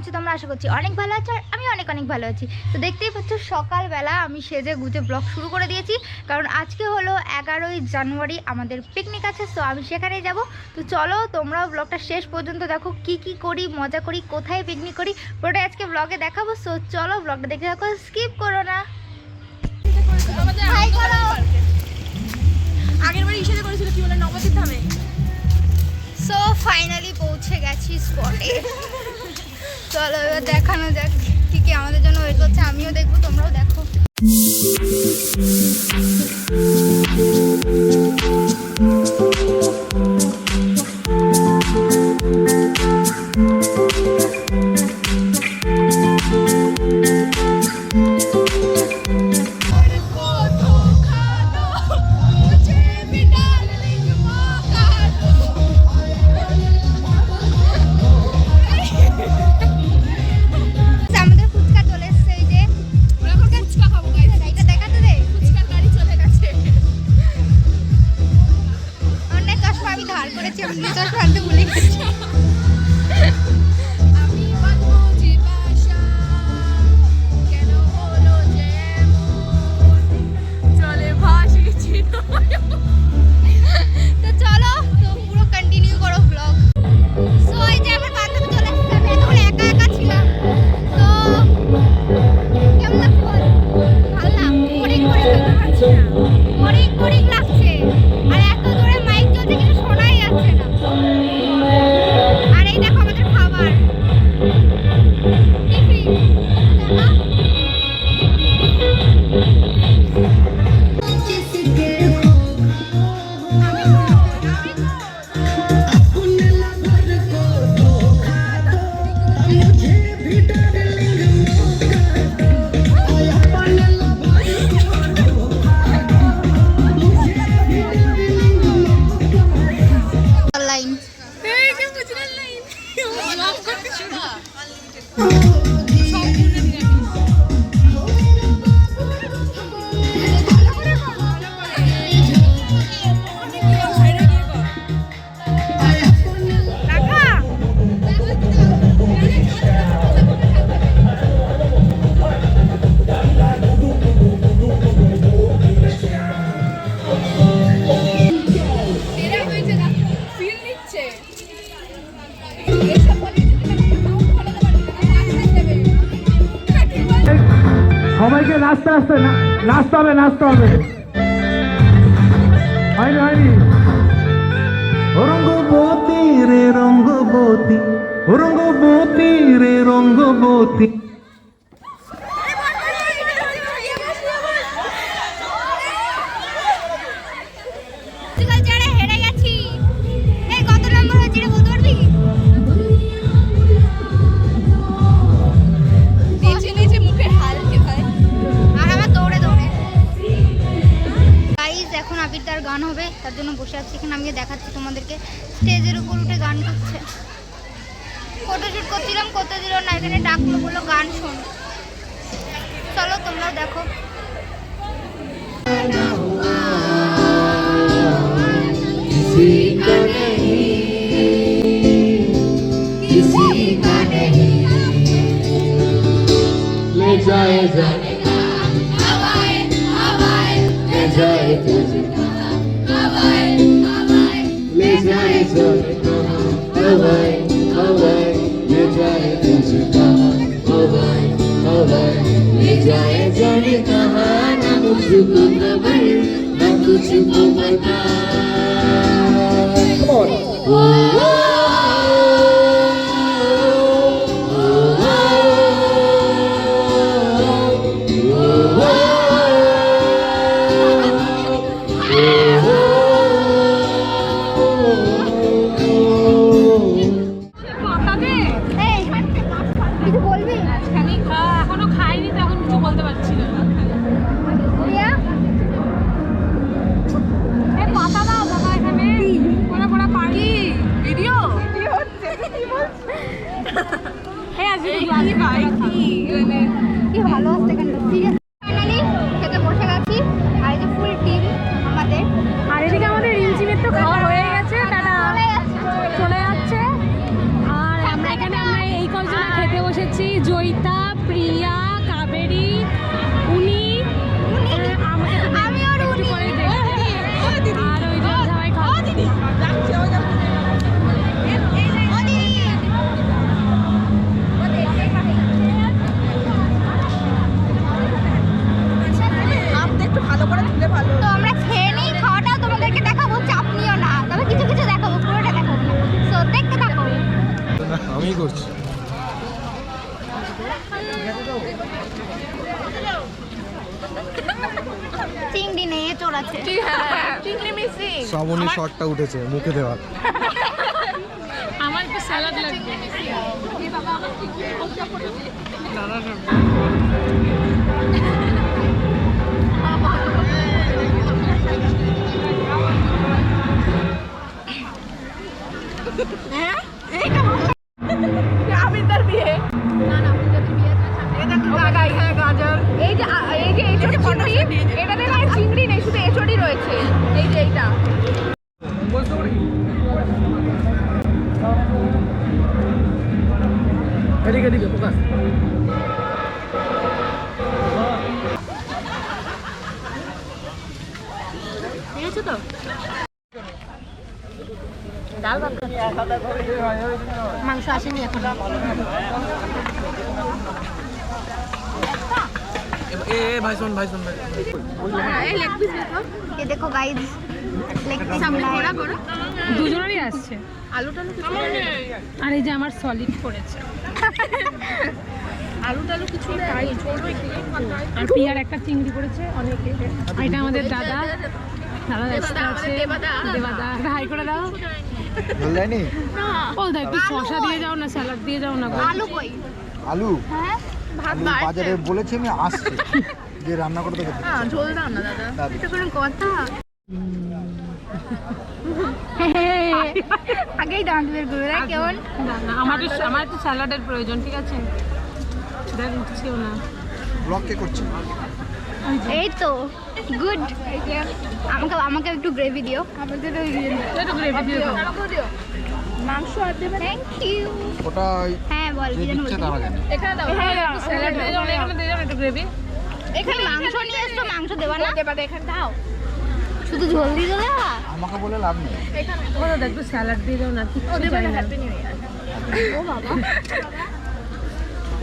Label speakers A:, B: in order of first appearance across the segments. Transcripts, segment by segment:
A: আছো তোমরা? আশা করছি অনেক ভালো আছো আর আমি অনেক অনেক ভালো আছি। তো দেখতেই পাচ্ছ সকালবেলা আমি সেজে গুজে ব্লগ শুরু করে দিয়েছি। কারণ আজকে হলো এগারোই জানুয়ারি আমাদের পিকনিক আছে তো আমি সেখানেই যাব। তো চলো তোমরাও ব্লগটা শেষ পর্যন্ত দেখো কি কি করি মজা করি কোথায় পিকনিক করি পুরোটা আজকে ব্লগে দেখাবো। সো চলো ব্লগটা দেখে দেখো স্কিপ করো না। হাই করো
B: আগের বার ইসেতে করেছিল কি বলে? নবদ্বীপ ধামে।
A: সো ফাইনালি পৌঁছে গেছি স্পটে চলো এবার দেখানো যাক কি কি আমাদের জন্য ওয়েট করছে আমিও দেখব তোমরাও দেখো।
B: ভিতরটা
C: সবাইকে নাচতে আসতে নাচতে হবে নাচতে হবে। হয়নি হয়নি। রঙ্গবতী রে রঙ্গবতী রঙ্গবতী রে রঙ্গবতী।
A: গান হবে তার জন্য বসে আছি এখানে আমি দেখাচ্ছি তোমাদেরকে স্টেজের উপর উঠে গান করছে ফটোশুট করছিলাম করতে দিল না এখানে ডাকলো বললো গান শোন চলো তোমরাও দেখো
D: ले जाए हवाए हवाए ले जाए तुझे हवाए हवाए ले जाए जाने कहाँ ना मुझको खबर ना तुझको पता
A: আছে।
B: চিংড়ি মিসিং
C: শ্রাবণী শটটা উঠেছে মুখে দেওয়ার।
B: আমার একটু স্যালাড লাগবে। আবিদার বিয়ে। এই যে এই যে চিংড়ি? এটাতে রয়েছে এই যে এইটা।
C: এদিকে এদিকে ফোকাস।
B: ঠিক আছে তো? ডাল ভাত মাংস আসেনি এখন।
C: এ ভাই শোন ভাই শোন ভাই
B: এই লেগ পিস দেখো
A: ये देखो गाइस लेग पीस
B: সামনে
A: मिला
B: বড়া
A: है
B: বড়া
E: দুজনেরই আসছে
B: আলু টালু কিছু
E: আর এই যে আমার সলিড পড়েছে
B: আলু টালু কিছু নেই
E: আর পিয়ার একটা চিংড়ি পড়েছে অনেকে আর এটা আমাদের দাদা দাদা ব্যস্ত আছে
B: দেবাদা।
E: দেবাদা একটা হাই করে দাও
C: বল যায়নি
E: ও দা একটু শশা দিয়ে যাও না স্যালাড দিয়ে যাও না গো।
A: आलू कोई
C: আলু
A: हैं
B: ভাত
C: আলু বাজারে বলেছি আমি আসছি। যে রান্না করতে
B: হ্যাঁ ঝোল দাও না দাদা।
A: এটা কোনো কথা। আগেই দাঁত বের করবে কেমন?
E: আমার আমার একটু স্যালাডের প্রয়োজন ঠিক আছে? দেখ উঠছেও না।
C: ব্লগ কে করছে?
A: এই তো গুড আমাকে আমাকে একটু গ্রেভি দিও।
E: একটু গ্রেভি দিয়ে দাও।
B: মাংস আর দেবে
A: থ্যাংক ইউ
C: ওটা
A: হ্যাঁ বল কি বলছিস?
C: তারা
B: এখানে দাও।
E: হ্যাঁ স্যালাড দিয়ে না, এখানে দিয়ে না একটু গ্রেভি
A: এখানে মাংস নিয়ে এসছো মাংস দেবা না?
B: দেবা এখানে। দাও।
A: শুধু ঝোল দিয়ে
C: আমাকে বলে লাভ নেই।
B: এখানে
E: ও দাদা একটু স্যালাড দিয়ে যাও না
B: ও দেবে না হ্যাপি নিউ ইয়ার
A: ও বাবা।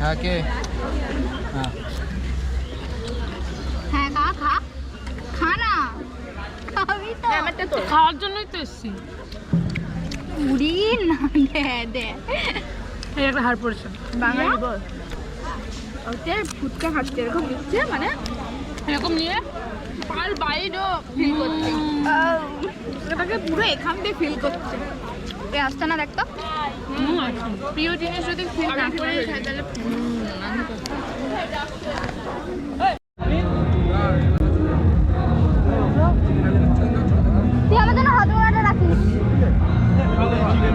C: হ্যাঁ কে? হ্যাঁ।
A: হ্যাঁ খা খা। খা না। তো।
E: খাওয়ার জন্যই তো এসছি।
A: উড়ি না দে দে।
E: এই একটা হাড় পড়েছে।
B: বাঙালি বল। ওতে ফুটকা খাচ্ছে এরকম দিচ্ছে মানে
E: এরকম নিয়ে
B: পাল বাইরেও ফিল করছে। এটাকে পুরো এখান দিয়ে ফিল করছে।
A: এ আসছে না দেখ তো।
E: হুম, আছে।
B: প্রিয় জিনিস যদি ফিল না করে তাহলে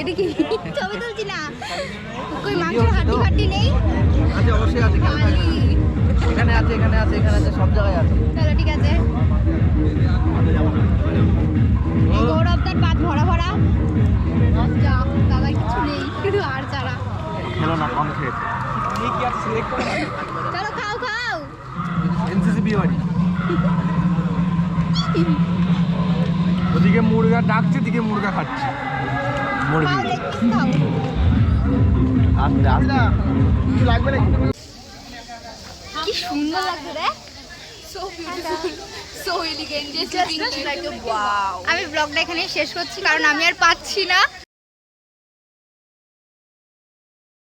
A: এটা কি? ছবি তুলছি না। কই মাংসের হাড্ডি ফাড্ডি নেই?
C: আছে অবশ্যই আছে এখানে আছে এখানে আছে এখানে আছে সব জায়গায় আছে।
A: চলো ঠিক আছে।
C: মুরগা খাচ্ছি। মুরগি আস্তে কিছু লাগবে নাকি?
A: কি সুন্দর লাগছে রে।
B: So beautiful so elegant just like wow
A: আমি ব্লগটা এখানে শেষ করছি কারণ আমি আর পাচ্ছি না।